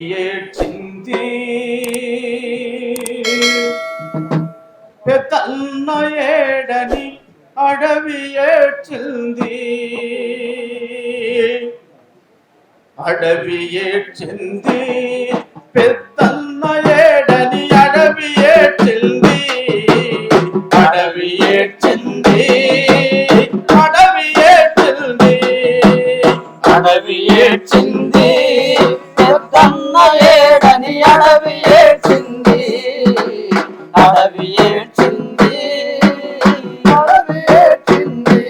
ఏడ్చింది పెద్దన్న ఏడని అడవి ఏడ్చింది అడవి ఏడ్చింది పెద్దన్న ఏడని అడవి ఏడ్చింది. అడవి ఏడ్చింది. అడవి ఏడ్చింది.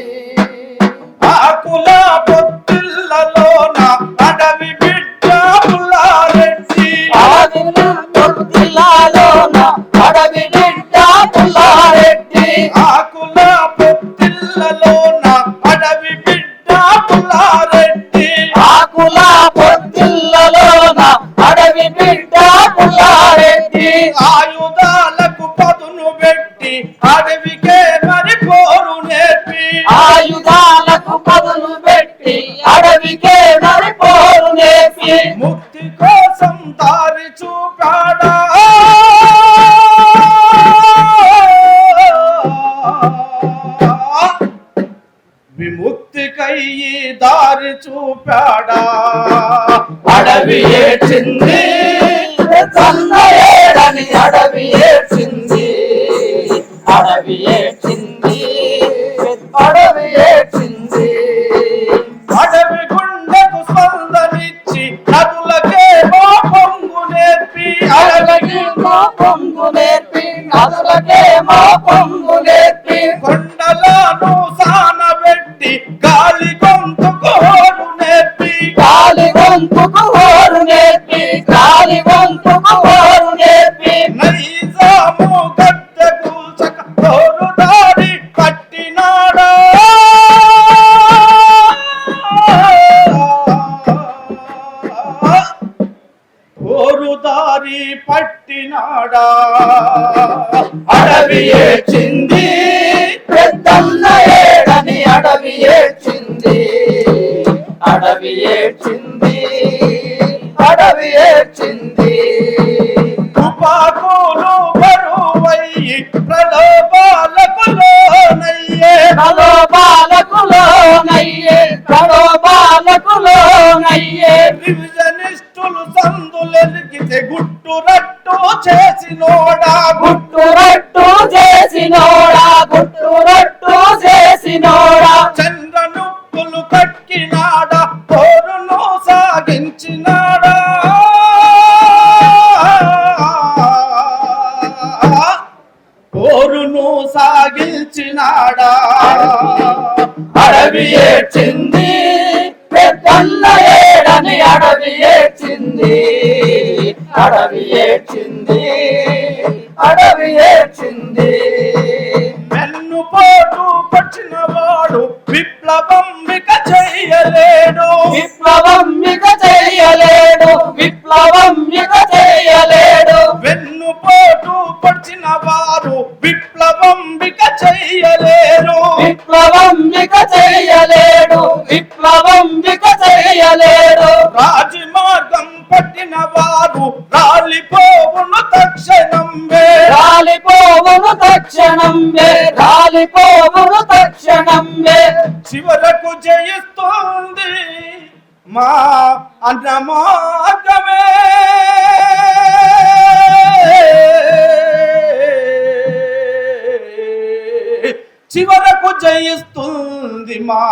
అడవి ఏడ్చింది పెద్దన్న ఏడని అడవి ఆకుల బిడ్డ పుల్లారెడ్డి ఆదిన తొట్టిలాలోన అడవి బిడ్డ పుల్లారెడ్డి ఆకుల పొత్తిళ్ళలోన అడవి బిడ్డ పుల్లారెడ్డి ఆకుల పొత్తిళ్ళలోన ఆయుధాలకు పదును పెట్టి అడవికే మరి పోరు నేర్పి. ఆయుధాలకు పదులు పెట్టి అడవికే నడిపోరు నేపి ముక్తి కోసం దారి చూపాడా. విముక్తికై దారి చూపాడా. అడవి ఏడ్చింది సన్న పొంగు నేర్పి కొండలను సానబెట్టి గాలి గొంతుకు హోరు నేర్పి గాలి గొంతుకు ఓరు నేర్పి గాలి గొంతుకు ఓరు నేర్పి నైజాము గద్దె అడవి ఏడ్చింది పెద్దన్న ఏడని అడవి ఏడ్చింది అడవి ఏడ్చింది అడవి ఏడ్చింది తుపాకులు సందులెలిగితే గుట్టు రట్టు చేసినోడా గుట్టు గుట్టు రట్టు చేసినోడా గుట్టు రట్టు చేసినోడా. చంద్రనుప్పులు కక్కినాడా పోరును సాగించినాడా. పోరును సాగించినాడా. అడవి ఏడ్చింది పెద్దన్న ఏడని అడవి ఏడ్చింది. అడవి ఏడ్చింది అడవి ఏడ్చింది. వెన్ను పోటు పచ్చిన వాడు విప్లవం ఇక చెయ్యలేడు విప్లవం ఇక చేయలేడు విప్లవం ఇక చేయలేడు. వెన్ను పోటు పడిచిన వారు విప్లవం ఇక చెయ్యలేరు విప్లవం ఇక చేయలేడు విప్లవం ఇక చేయలేడు. రాజమార్గం పట్టిన వారు రాలిపోవును తక్షణం రాలిపోవును తక్షణం వే రాలిపోవును తక్షణం వే చివరకు జయిస్తుంది మా అన్నమార్గమే. చివరకు జయిస్తుంది మా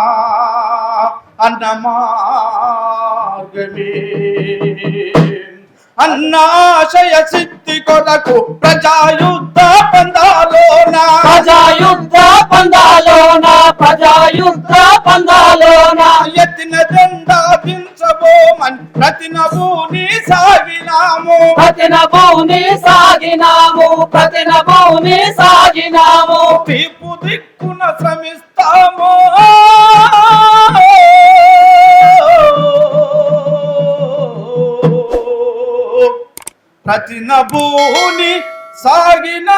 అన్నాశయ సిద్ధి కొరకు ప్రజాయుద్ధ పందాలోనా. ప్రజాయుద్ధ పందాలోన ప్రజాయుద్ధ పందాలోన. ఎత్తిన జెండా దించబోమని ప్రతి నభూని సాగినాము. ప్రతిన భూని సాగినాము ప్రతిన భూని సాగినాము. తీర్పు దిక్కున శ్రమిస్తాము. ప్రతిన భూని సాగినామో.